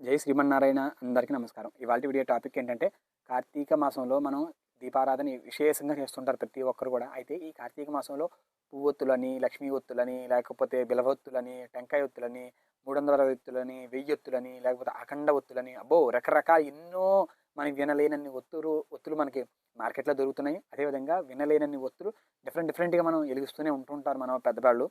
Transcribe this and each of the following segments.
జై శ్రీమన్నారాయణ అందరికీ నమస్కారం. ఇవాళ వీడియో టాపిక్ ఏంటంటే కార్తీక మాసంలో మనం దీపారాధన విశేషంగా చేస్తుంటారు ప్రతి ఒక్కరు కూడా. అయితే ఈ కార్తీక మాసంలో పువ్వొత్తులని లక్ష్మీ ఒత్తులని లేకపోతే బిలవొత్తులని టెంకాయ ఒత్తులని మూడు వందల అరవై ఒత్తులని వెయ్యి ఒత్తులని లేకపోతే అఖండ ఒత్తులని అబ్బో రకరకాల ఎన్నో మనకి వినలేనన్ని ఒత్తులు ఒత్తులు మనకి మార్కెట్లో దొరుకుతున్నాయి. అదేవిధంగా వినలేనన్ని ఒత్తులు డిఫరెంట్ డిఫరెంట్గా మనం వెలిగిస్తూనే ఉంటుంటారు మన పెద్దవాళ్ళు.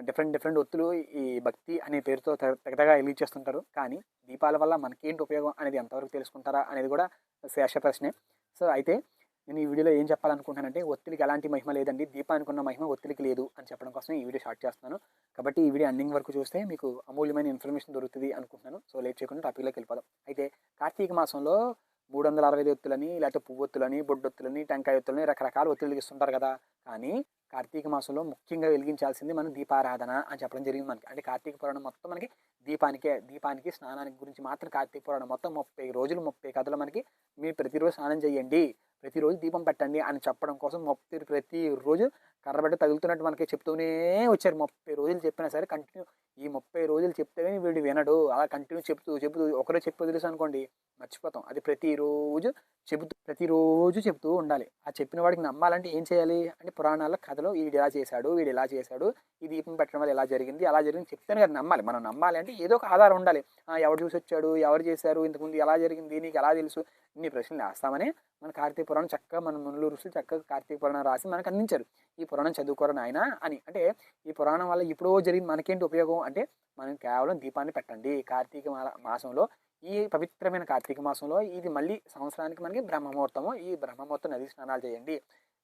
డిఫరెంట్ డిఫరెంట్ ఒత్తులు ఈ భక్తి అనే పేరుతో తెగ- తెగతగా చేస్తుంటారు. కానీ దీపాల వల్ల మనకేంటి ఉపయోగం అనేది ఎంతవరకు తెలుసుకుంటారా అనేది కూడా శేష ప్రశ్నే. సో అయితే నేను ఈ వీడియోలో ఏం చెప్పాలనుకుంటున్నానంటే ఒత్తిడికి ఎలాంటి మహిమ లేదండి. దీపానికి ఉన్న మహిమ ఒత్తిడికి లేదు అని చెప్పడం కోసం ఈ వీడియో స్టార్ట్ చేస్తున్నాను. కాబట్టి ఈ వీడియో ఎండింగ్ వరకు చూస్తే మీకు అమూల్యమైన ఇన్ఫర్మేషన్ దొరుకుతుంది అనుకుంటున్నాను. సో లేట్ చేయకుండా టాపిక్లోకి వెళ్ళిపోదాం. అయితే కార్తీక మాసంలో మూడు వందల అరవై ఐదు ఒత్తులని లేకపోతే పువ్వొత్తులని బొడ్డొత్తులని టెంకాయ ఒత్తులని రకరకాల ఒత్తిడికి ఇస్తుంటారు కదా. కానీ కార్తీక మాసంలో ముఖ్యంగా వెలిగించాల్సింది మనం దీపారాధన అని చెప్పడం జరిగింది మనకి. అంటే కార్తీక పురాణం మొత్తం మనకి దీపానికే దీపానికి స్నానానికి గురించి మాత్రం కార్తీక పురాణం మొత్తం ముప్పై రోజులు ముప్పై కథలు మనకి మీరు ప్రతిరోజు స్నానం చేయండి. ప్రతిరోజు దీపం పెట్టండి అని చెప్పడం కోసం ముప్పై ప్రతిరోజు కర్రబెట్ట తగులుతున్నట్టు మనకి చెప్తూనే వచ్చారు. ముప్పై రోజులు చెప్పినా సరే కంటిన్యూ ఈ ముప్పై రోజులు చెప్తే వీడు వినడు. అలా కంటిన్యూ చెప్తూ చెబుతూ ఒకరే చెప్పు తెలుసు అనుకోండి మర్చిపోతాం. అది ప్రతిరోజు చెబుతూ ప్రతిరోజు చెబుతూ ఉండాలి. ఆ చెప్పిన వాడికి నమ్మాలంటే ఏం చేయాలి అంటే పురాణాల కథలో వీడు ఇలా చేశాడు వీడు ఇలా చేశాడు ఈ దీపం పెట్టడం వల్ల ఎలా జరిగింది అలా జరిగింది చెప్తేనే కదా నమ్మాలి. మనం నమ్మాలి అంటే ఏదో ఒక ఆధారం ఉండాలి. ఎవరు చూసి వచ్చాడు ఎవరు చేశారు ఇంతకుముందు ఎలా జరిగింది నీకు ఎలా తెలుసు ఇన్ని ప్రశ్నలు వేస్తామని మన కార్తీక పురాణం చక్కగా మన మునులు ఋషులు చక్కగా కార్తీక పురాణం రాసి మనకు అందించారు. ఈ పురాణం చదువుకోరని ఆయన అని. అంటే ఈ పురాణం వల్ల ఇప్పుడు జరిగింది మనకేంటి ఉపయోగం? అంటే మనం కేవలం దీపాన్ని పెట్టండి. కార్తీక మాసంలో ఈ పవిత్రమైన కార్తీక మాసంలో ఇది మళ్ళీ సంవత్సరానికి మనకి బ్రహ్మముహూర్తము. ఈ బ్రహ్మముహూర్తం నది స్నానాలు చేయండి.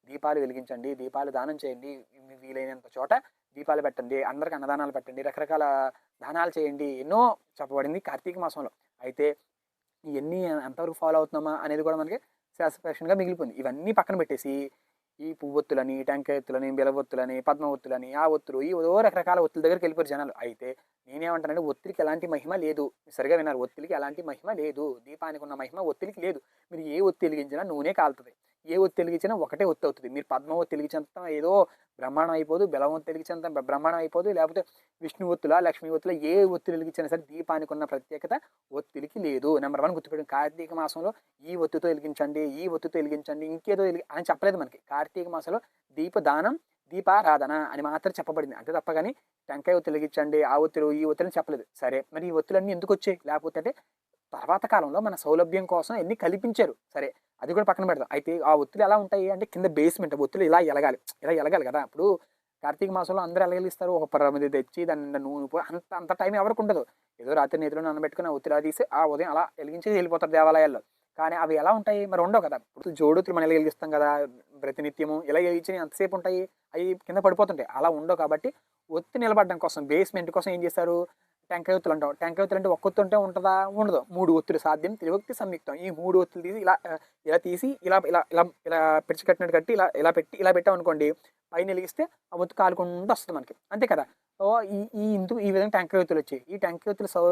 దీపాలు వెలిగించండి. దీపాలు దానం చేయండి. వీలైనంత చోట దీపాలు పెట్టండి. అందరికి అన్నదానాలు పెట్టండి. రకరకాల దానాలు చేయండి. ఎన్నో చెప్పబడింది కార్తీక మాసంలో. అయితే ఇవన్నీ ఎంతవరకు ఫాలో అవుతున్నామా అనేది కూడా మనకి శాస్త్రప్రశ్నగా మిగిలిపోయింది. ఇవన్నీ పక్కన పెట్టేసి ఈ పువ్వొత్తులని టెంకాయ ఒత్తులని బిలవొత్తులని పద్మ ఒత్తులని ఆ ఒత్తులు ఈ ఓ రకరకాల ఒత్తుల దగ్గరికి వెళ్ళిపోయారు జనాలు. అయితే నేనేమంటానంటే ఒత్తిడికి ఎలాంటి మహిమ లేదు. సరిగా విన్నారు ఒత్తిడికి ఎలాంటి మహిమ లేదు. దీపానికి ఉన్న మహిమ ఒత్తిడికి లేదు. మీరు ఏ ఒత్తి వెలిగించినా నూనె కాలుతుంది. ఏ ఒత్తి వెలిగించినా ఒకటే ఒత్తి అవుతుంది. మీరు పద్మ ఒత్తి వెలిగించేంత ఏదో బ్రహ్మాండం అయిపోదు బలం ఒత్తి వెలిగించేంత బ్ర- బ్రహ్మాండం అయిపోదు లేకపోతే విష్ణు ఒత్తుల లక్ష్మీ ఒత్తుల ఏ ఒత్తి వెలిగించినా సరే దీపానికి ఉన్న ప్రత్యేకత ఒత్తిడికి లేదు. నెంబర్ వన్ గుర్తుపెట్టండి కార్తీక మాసంలో ఈ ఒత్తితో వెలిగించండి ఈ ఒత్తితో వెలిగించండి ఇంకేదో వెలిగి అని చెప్పలేదు మనకి. కార్తీక మాసంలో దీపదానం దీపారాధన అని మాత్రం చెప్పబడింది. అంతే తప్ప కానీ టెంకాయ ఒత్తి వెలిగించండి ఆ ఒత్తులు ఈ ఒత్తిడిని చెప్పలేదు. సరే మరి ఈ ఒత్తులన్నీ ఎందుకు వచ్చాయి? లేకపోతే అంటే తర్వాత కాలంలో మన సౌలభ్యం కోసం ఎన్ని కల్పించారు? సరే అది కూడా పక్కన పెడతాం అయితే ఆ ఒత్తులు ఎలా ఉంటాయి అంటే కింద బేస్మెంట్ ఒత్తులు ఇలా ఎలగాలి. ఇలా ఎలగాలి కదా. ఇప్పుడు కార్తీక మాసంలో అందరూ ఎలగలిస్తారు ఒక పరమది తెచ్చి దాని నూనె అంత అంత టైం ఎవరికి ఉండదు. ఏదో రాత్రి నేతిలో నానబెట్టుకుని ఆ ఒత్తిడి తీసి ఆ ఉదయం అలా వెలిగించి వెళ్ళిపోతారు దేవాలయాల్లో. కానీ అవి ఎలా ఉంటాయి? మరి ఉండవు కదా. ఇప్పుడు జోడుతులు మనం ఎలా వెలిగిస్తాం కదా? ప్రతినిత్యము ఇలా వెలిగించి ఎంతసేపు ఉంటాయి? అవి కింద పడిపోతుంటాయి. అలా ఉండవు కాబట్టి ఒత్తి నిలబడడం కోసం బేస్మెంట్ కోసం ఏం చేస్తారు? టెంకాయ ఒత్తులు అంటాం టెంకాయ ఒత్తులు అంటే ఒక్క ఒత్తి ఉంటే ఉంటుందా? ఉండదు. మూడు ఒత్తులు సాధ్యం. త్రివక్తి సంయుక్తం. ఈ మూడు ఒత్తులు తీసి ఇలా ఇలా తీసి ఇలా ఇలా ఇలా ఇలా పిడిచి కట్టినట్టు కట్టి ఇలా ఇలా పెట్టి ఇలా పెట్టాం అనుకోండి పైన వెలిగిస్తే ఆ ఒత్తు కాలుకుండా వస్తుంది మనకి. అంతే కదా? ఓ ఈ ఈ ఇందుకు ఈ విధంగా టెంకాయ ఒత్తులు వచ్చాయి ఈ టెంకాయ ఒత్తులు సౌ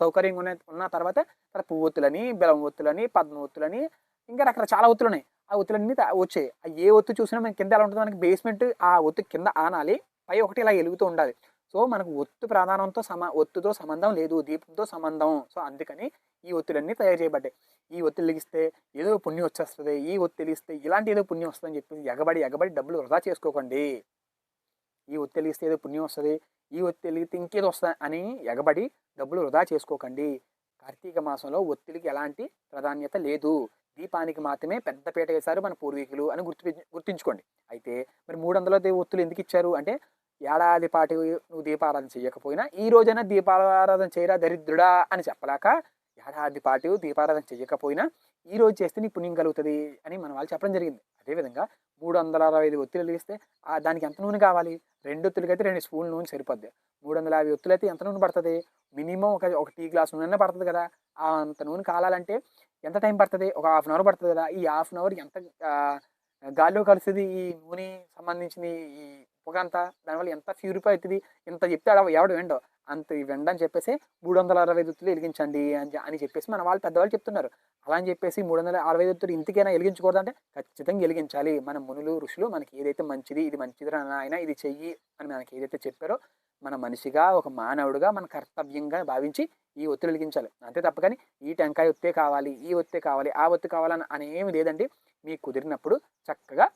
సౌకర్యంగా ఉన్న ఉన్న తర్వాత తర్వాత పువ్వు ఒత్తులని బెలం ఒత్తులని పద్మ ఒత్తులని ఇంకా రకరకాల చాలా ఒత్తులు ఉన్నాయి. ఆ ఒత్తులన్నీ వచ్చాయి. ఏ ఒత్తు చూసినా మనకి కింద ఎలా ఉంటుంది మనకి బేస్మెంట్ ఆ ఒత్తు కింద ఆనాలి. పై ఒకటి ఇలా వెలుగుతూ ఉండాలి. సో మనకు ఒత్తు ప్రాధానంతో సమా ఒత్తుతో సంబంధం లేదు దీపంతో సంబంధం. సో అందుకని ఈ ఒత్తులన్నీ తయారు చేయబడ్డాయి. ఈ ఒత్తిడి వెలిగిస్తే ఏదో పుణ్యం వచ్చేస్తుంది ఈ ఒత్తి వెలిగిస్తే ఇలాంటి ఏదో పుణ్యం వస్తుందని చెప్పేసి ఎగబడి ఎగబడి డబ్బులు వృధా చేసుకోకండి. ఈ ఒత్తి వెలిగిస్తే ఏదో పుణ్యం వస్తుంది ఈ ఒత్తి వెలిగితే ఇంకేదో వస్తుంది అని ఎగబడి డబ్బులు వృధా చేసుకోకండి. కార్తీక మాసంలో ఒత్తిడికి ఎలాంటి ప్రాధాన్యత లేదు. దీపానికి మాత్రమే పెద్ద పీట వేశారు మన పూర్వీకులు అని గుర్తు గుర్తుంచుకోండి. అయితే మరి మూడు వందల ఒత్తులు ఎందుకు ఇచ్చారు? అంటే ఏడాది పాటు నువ్వు దీపారాధన చేయకపోయినా ఈ రోజైనా దీపారాధన చేయరా దరిద్రుడా అని చెప్పలేక ఏడాది పాటు దీపారాధన చేయకపోయినా ఈ రోజు చేస్తే నీ పుణ్యం కలుగుతుంది అని మన వాళ్ళు చెప్పడం జరిగింది. అదేవిధంగా మూడు వందల అరవై ఐదు ఒత్తులు వెలిగిస్తే దానికి ఎంత నూనె కావాలి? రెండు ఒత్తులకి అయితే రెండు స్పూన్ల నూనె సరిపోద్ది. మూడు వందల యాభై ఒత్తులు అయితే ఎంత నూనె పడుతుంది? మినిమం ఒక ఒక టీ గ్లాస్ నూనె పడుతుంది కదా. ఆ అంత నూనె కాలాలంటే ఎంత టైం పడుతుంది? ఒక హాఫ్ అన్ అవర్ పడుతుంది కదా. ఈ హాఫ్ అన్ అవర్ ఎంత గాలిలో గాల్లో కలుస్తుంది ఈ నూనె సంబంధించిన ఈ పొగ అంత దానివల్ల ఎంత ప్యూరిఫై అవుతుంది ఇంత చెప్తే ఆడ ఎవడు వెండో అంత వెండని చెప్పేసి మూడు వందల అరవై దుత్తులు వెలిగించండి అని అని చెప్పేసి మన వాళ్ళు పెద్దవాళ్ళు చెప్తున్నారు. అలా అని చెప్పేసి మూడు వందల అరవై దుత్తులు ఇంటికైనా వెలిగించకూడదు అంటే ఖచ్చితంగా వెలిగించాలి. మన మునులు ఋషులు మనకి ఏదైతే మంచిది ఇది మంచిది ఆయన ఇది చెయ్యి అని మనకి ఏదైతే చెప్పారో మన మనిషిగా ఒక మానవుడిగా మన కర్తవ్యంగా భావించి ఈ ఒత్తిడి వెలిగించాలి. అంతే తప్ప కానీ ఈ టెంకాయ ఒత్తే కావాలి ఈ ఒత్తే కావాలి ఆ ఒత్తి కావాలని అనేమి లేదండి. మీకు కుదిరినప్పుడు చక్కగా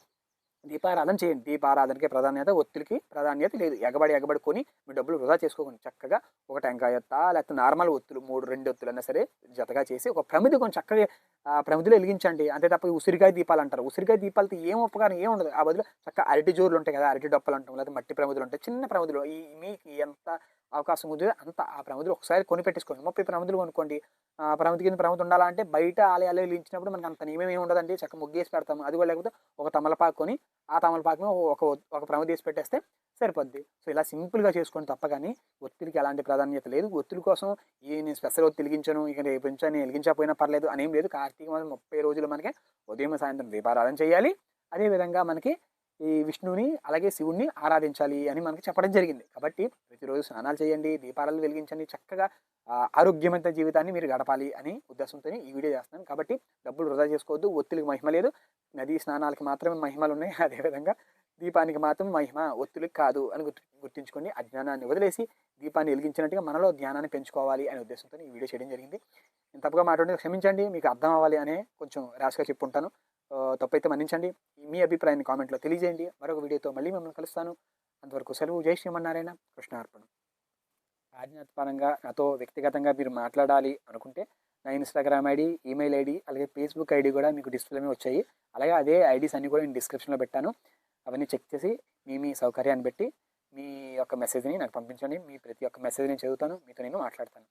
దీపారాధన చేయండి. దీపారాధనకి ప్రాధాన్యత ఒత్తిడికి ప్రాధాన్యత లేదు. ఎగబడి ఎగబడి కొని మీ డబ్బులు వృధా చేసుకోకండి. చక్కగా ఒక టెంకాయ ఒత్త లేకపోతే నార్మల్ ఒత్తులు మూడు రెండు ఒత్తులు అయినా సరే జతగా చేసి ఒక ప్రమిది కొంచెం చక్కగా ప్రమిదిలో వెలిగించండి. అంతే తప్ప ఉసిరికాయ దీపాలు అంటారు. ఉసిరికాయ దీపాలతో ఏం ఉపకారం ఏం ఉండదు. ఆ బదులు చక్కగా అరటి జోరులు ఉంటాయి కదా అరటి డొప్పలు అంటాం లేకపోతే మట్టి ప్రమిదులు ఉంటాయి. చిన్న ప్రమిదులు. ఈ మీకు ఎంత అవకాశం ఉంది. అంత ఆ ప్రమిదులు ఒకసారి కొని పెట్టేసుకోండి. ముప్పై ప్రమిదులు కొనుక్కోండి. ఆ ప్రమిది కింద ప్రమతి ఉండాలంటే బయట ఆలయాలు వెలిగించినప్పుడు మనకి అంత నియమం ఏమి ఉండదండి. చక్క ముగ్గేసి పెడతాము. అది కూడా లేకపోతే ఒక తమలపాకు కొని ఆ తమలపాకు ఒక ఒక ప్రమతి వేసి పెట్టేస్తే సరిపోద్ది. సో ఇలా సింపుల్గా చేసుకోండి తప్ప కానీ ఒత్తిడికి ఎలాంటి ప్రాధాన్యత లేదు. ఒత్తిడి కోసం ఏ నేను స్పెషల్ ఒత్తి వెలిగించను ఇక రేపు నుంచి నేను వెలిగించకపోయినా పర్లేదు అనేం లేదు. కార్తీక మాసం ముప్పై రోజులు మనకి ఉదయం సాయంత్రం దీపారాధన చేయాలి. అదేవిధంగా మనకి ఈ విష్ణువుని అలాగే శివుణ్ణి ఆరాధించాలి అని మనకి చెప్పడం జరిగింది. కాబట్టి ప్రతిరోజు స్నానాలు చేయండి దీపాలను వెలిగించండి చక్కగా ఆరోగ్యమైన జీవితాన్ని మీరు గడపాలి అని ఉద్దేశంతో ఈ వీడియో చేస్తున్నాను. కాబట్టి డబ్బులు వృధా చేసుకోవద్దు ఒత్తిడికి మహిమ లేదు. నదీ స్నానాలకి మాత్రమే మహిమలు ఉన్నాయి. అదేవిధంగా దీపానికి మాత్రం మహిమ ఒత్తిడికి కాదు అని గుర్తు గుర్తుంచుకొని అజ్ఞానాన్ని వదిలేసి దీపాన్ని వెలిగించినట్టుగా మనలో జ్ఞానాన్ని పెంచుకోవాలి అనే ఉద్దేశంతో ఈ వీడియో చేయడం జరిగింది. నేను తప్పుగా మాట్లాడి క్షమించండి మీకు అర్థం అవ్వాలి అనే కొంచెం ర్యాష్గా చెప్పుంటాను. తప్పైతే మన్నించండి. మీ అభిప్రాయాన్ని కామెంట్లో తెలియజేయండి. మరొక వీడియోతో మళ్ళీ మిమ్మల్ని కలుస్తాను. అంతవరకు సెలవు జై శ్రీమన్నారాయణ. కృష్ణార్పణం. ఆజ్ఞాపరంగా నాతో వ్యక్తిగతంగా మీరు మాట్లాడాలి అనుకుంటే నా ఇన్స్టాగ్రామ్ ఐడి ఈమెయిల్ ఐడి అలాగే ఫేస్బుక్ ఐడి కూడా మీకు డిస్ప్లే మీద వచ్చాయి. అలాగే అదే ఐడీస్ అన్నీ కూడా నేను డిస్క్రిప్షన్లో పెట్టాను. అవన్నీ చెక్ చేసి మీ మీ సౌకర్యాన్ని బట్టి మీ యొక్క మెసేజ్ని నాకు పంపించండి. మీ ప్రతి ఒక్క మెసేజ్ నేను చదువుతాను. మీతో నేను మాట్లాడతాను.